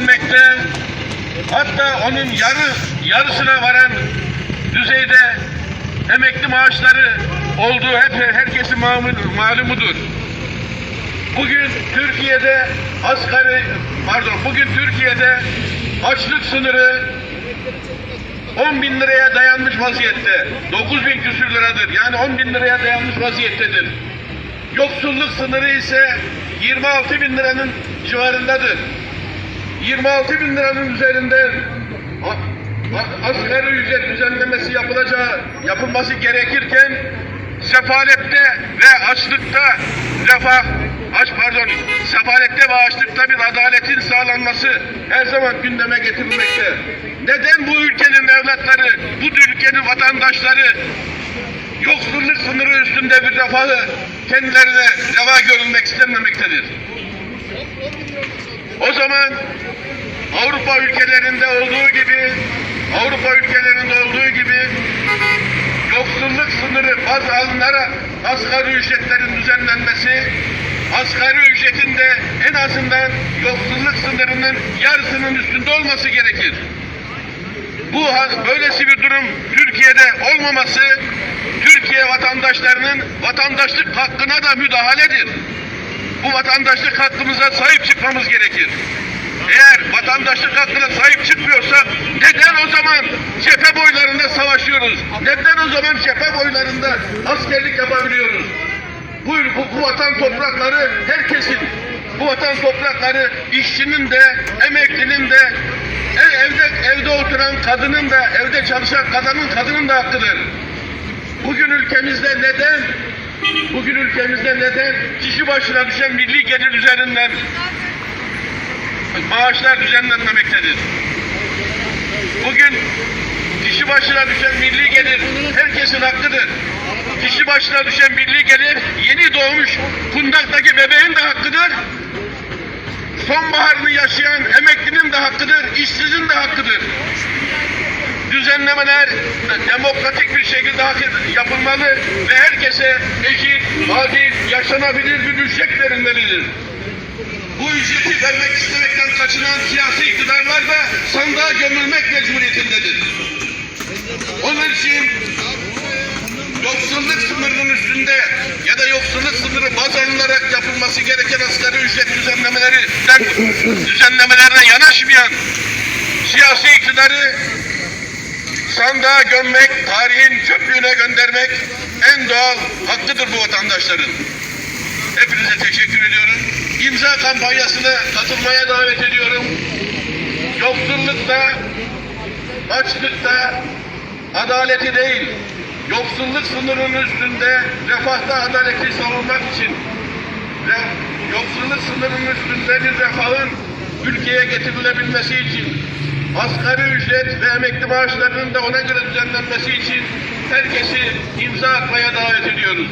düzenlenmekte. Hatta onun yarı yarısına varan düzeyde emekli maaşları olduğu hep herkesin malumudur. Bugün Türkiye'de asgari pardon bugün Türkiye'de açlık sınırı 10 bin liraya dayanmış vaziyette. 9 bin küsür liradır. Yani 10 bin liraya dayanmış vaziyettedir. Yoksulluk sınırı ise 26 bin liranın civarındadır. 26 bin liranın üzerinde asgari ücret düzenlemesi yapılacağı, yapılması gerekirken sefalette ve açlıkta refah, aç pardon, sefalette ve açlıkta bir adaletin sağlanması her zaman gündeme getirilmekte. Neden bu ülkenin evlatları, bu ülkenin vatandaşları yoksulluk sınırı üstünde bir refahı kendilerine reva görülmek istenmemektedir? O zaman Avrupa ülkelerinde olduğu gibi Avrupa ülkelerinde olduğu gibi yoksulluk sınırı baz alınarak asgari ücretlerin düzenlenmesi asgari ücretin de en azından yoksulluk sınırının yarısının üstünde olması gerekir. Bu böylesi bir durum Türkiye'de olmaması Türkiye vatandaşlarının vatandaşlık hakkına da müdahaledir. Bu vatandaşlık hakkımıza sahip çıkmamız gerekir. Eğer vatandaşlık hakkına sahip çıkmıyorsak neden o zaman cephe boylarında savaşıyoruz? Neden o zaman cephe boylarında askerlik yapabiliyoruz? Bu, bu, bu vatan toprakları herkesin, bu vatan toprakları işçinin de, emeklinin de, e- evde evde oturan kadının da, evde çalışan kadının kadının da hakkıdır. Bugün ülkemizde neden bugün ülkemizde neden kişi başına düşen milli gelir üzerinden maaşlar düzenlenmemektedir? Bugün kişi başına düşen milli gelir herkesin hakkıdır. Kişi başına düşen milli gelir yeni doğmuş kundaktaki bebeğin de hakkıdır. Sonbaharını yaşayan emeklinin de hakkıdır, işsizin de hakkıdır düzenlemeler demokratik bir şekilde yapılmalı ve herkese eşit, adil, yaşanabilir bir ücret verilmelidir. Bu ücreti vermek istemekten kaçınan siyasi iktidarlar da sandığa gömülmek mecburiyetindedir. Onun için yoksulluk sınırının üstünde ya da yoksulluk sınırı baz alınarak yapılması gereken asgari ücret düzenlemeleri düzenlemelerine yanaşmayan siyasi iktidarı sandığa gömmek, tarihin çöplüğüne göndermek en doğal hakkıdır bu vatandaşların. Hepinize teşekkür ediyorum. İmza kampanyasına katılmaya davet ediyorum. Yoksullukta, açlıkta adaleti değil, yoksulluk sınırının üstünde refahta adaleti savunmak için ve yoksulluk sınırının üstünde bir refahın ülkeye getirilebilmesi için asgari ücret ve emekli maaşlarının da ona göre düzenlenmesi için herkesi imza atmaya davet ediyoruz.